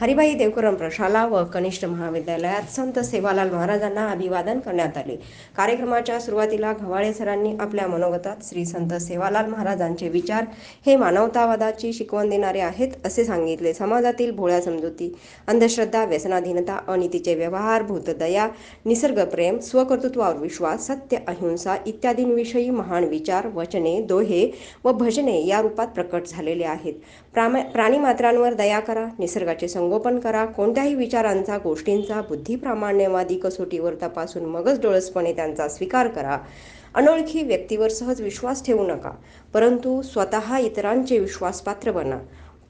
हरिभाई देवकरम प्रशाला व कनिष्ठ महाविद्यालयात संत सेवालाल महाराजांना अभिवादन करण्यात आले. कार्यक्रमाच्या सुरुवातीला घवाळे सरांनी आपल्या मनोगतात श्री संत सेवालाल महाराजांचे विचार हे मानवतावादाची शिकवण देणारे आहेत असे सांगितले. समाजातील भोळ्या समजुती अंधश्रद्धा व्यसनाधीनता अनितीचे व्यवहार भूतदया निसर्गप्रेम स्वकर्तृत्वावर विश्वास सत्य अहिंसा इत्यादींविषयी महान विचार वचने दोहे व भजने या रूपात प्रकट झालेले आहेत. प्राम प्राणीमात्रांवर दया करा निसर्गाचे संगोपन करा कोणत्याही विचारांचा गोष्टींचा बुद्धिप्रामाण्यवादी कसोटीवर तपासून मगच डोळसपणे त्यांचा स्वीकार करा. अनोळखी व्यक्तीवर सहज विश्वास ठेवू नका परंतु स्वतः इतरांचे विश्वासपात्र बना.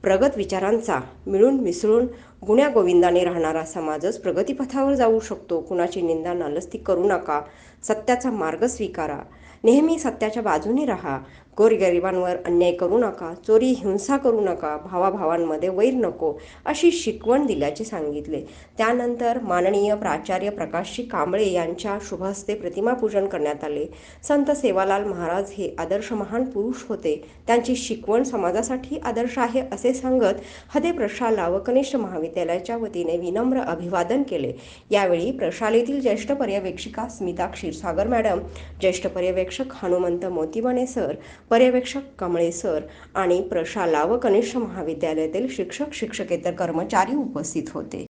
प्रगत विचारांचा मिळून मिसळून गुण्या गोविंदाने राहणारा समाजच प्रगतीपथावर जाऊ शकतो. कुणाची निंदा नालस्ती करू नका. सत्याचा मार्ग स्वीकारा. नेहमी सत्याच्या बाजूने राहा. गोरगरिबांवर अन्याय करू नका चोरी हिंसा करू नका भावाभावांमध्ये वैर नको अशी शिकवण दिल्याचे सांगितले. त्यानंतर माननीय प्राचार्य प्रकाशजी कांबळे यांच्या शुभहस्ते प्रतिमापूजन करण्यात आले. संत सेवालाल महाराज हे आदर्श महान पुरुष होते. त्यांची शिकवण समाजासाठी आदर्श आहे असे सांगत हदे प्रशाला व कनिष्ठ महाविद्यालयाच्या वतीने विनम्र अभिवादन केले. यावेळी प्रशालेतील ज्येष्ठ पर्यवेक्षिका स्मिता क्षीरसागर मॅडम ज्येष्ठ पर्यवेक्षक हनुमंत मोतीबणे सर पर्यवेक्षक कमळे सर आणि प्रशाला व कनिष्ठ महाविद्यालयातील शिक्षक शिक्षकेतर कर्मचारी उपस्थित होते.